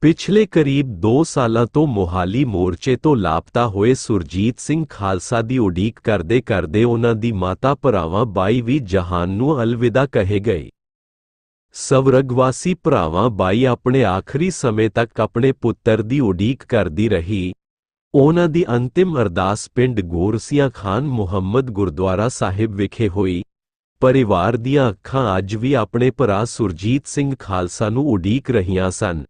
ਪਿਛਲੇ ਕਰੀਬ 2 ਸਾਲਾਂ ਤੋਂ ਮੋਹਾਲੀ ਮੋਰਚੇ ਤੋਂ ਲਾਪਤਾ ਹੋਏ ਸੁਰਜੀਤ ਸਿੰਘ ਖਾਲਸਾ ਦੀ ਉਡੀਕ ਕਰਦੇ ਕਰਦੇ ਉਹਨਾਂ ਦੀ ਮਾਤਾ ਭਰਾਵਾਂ ਬਾਈ ਵੀ ਜਹਾਨ ਨੂੰ ਅਲਵਿਦਾ ਕਹੇ ਗਏ। ਸਵਰਗਵਾਸੀ ਭਰਾਵਾਂ ਬਾਈ ਆਪਣੇ ਆਖਰੀ ਸਮੇਂ ਤੱਕ ਆਪਣੇ ਪੁੱਤਰ ਦੀ ਉਡੀਕ ਕਰਦੀ ਰਹੀ। ਉਹਨਾਂ ਦੀ ਅੰਤਿਮ ਅਰਦਾਸ ਪਿੰਡ ਗੋਰਸੀਆਂ ਖਾਨ ਮੁਹੰਮਦ ਗੁਰਦੁਆਰਾ ਸਾਹਿਬ ਵਿਖੇ ਹੋਈ। ਪਰਿਵਾਰ ਦੀਆਂ ਅੱਖਾਂ ਅੱਜ ਵੀ ਆਪਣੇ ਭਰਾ ਸੁਰਜੀਤ ਸਿੰਘ ਖਾਲਸਾ ਨੂੰ ਉਡੀਕ ਰਹੀਆਂ ਸਨ।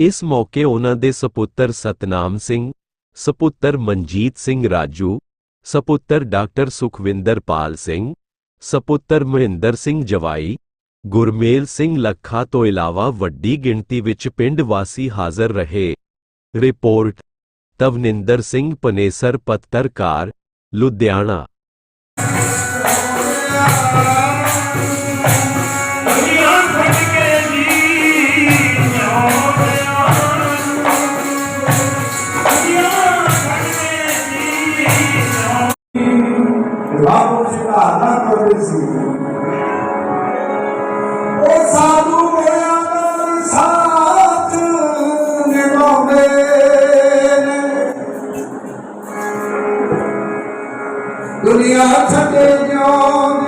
ਇਸ ਮੌਕੇ ਉਹਨਾਂ ਦੇ ਸਪੁੱਤਰ ਸਤਨਾਮ ਸਿੰਘ, ਸਪੁੱਤਰ ਮਨਜੀਤ ਸਿੰਘ ਰਾਜੂ, ਸਪੁੱਤਰ ਡਾਕਟਰ ਸੁਖਵਿੰਦਰਪਾਲ ਸਿੰਘ, ਸਪੁੱਤਰ ਮਹਿੰਦਰ ਸਿੰਘ ਜਵਾਈ, ਗੁਰਮੇਲ ਸਿੰਘ ਲੱਖਾ ਤੋਂ ਇਲਾਵਾ ਵੱਡੀ ਗਿਣਤੀ ਵਿੱਚ ਪਿੰਡ ਵਾਸੀ ਹਾਜ਼ਰ ਰਹੇ। ਰਿਪੋਰਟ ਤਵਨਿੰਦਰ ਸਿੰਘ ਪਨੇਸਰ ਪੱਤਰਕਾਰ, ਲੁਧਿਆਣਾ। ਬਾਬੂ ਸ਼ਿਕਾਰਾ ਕਰਦੇ ਸੀ ਉਹ ਸਾਧੂ ਹੋਇਆ ਦਾ ਸਾਥ ਨਿਭਾਉਂਦੇ ਨੇ ਦੁਨੀਆ ਛੱਡੇ ਜੋ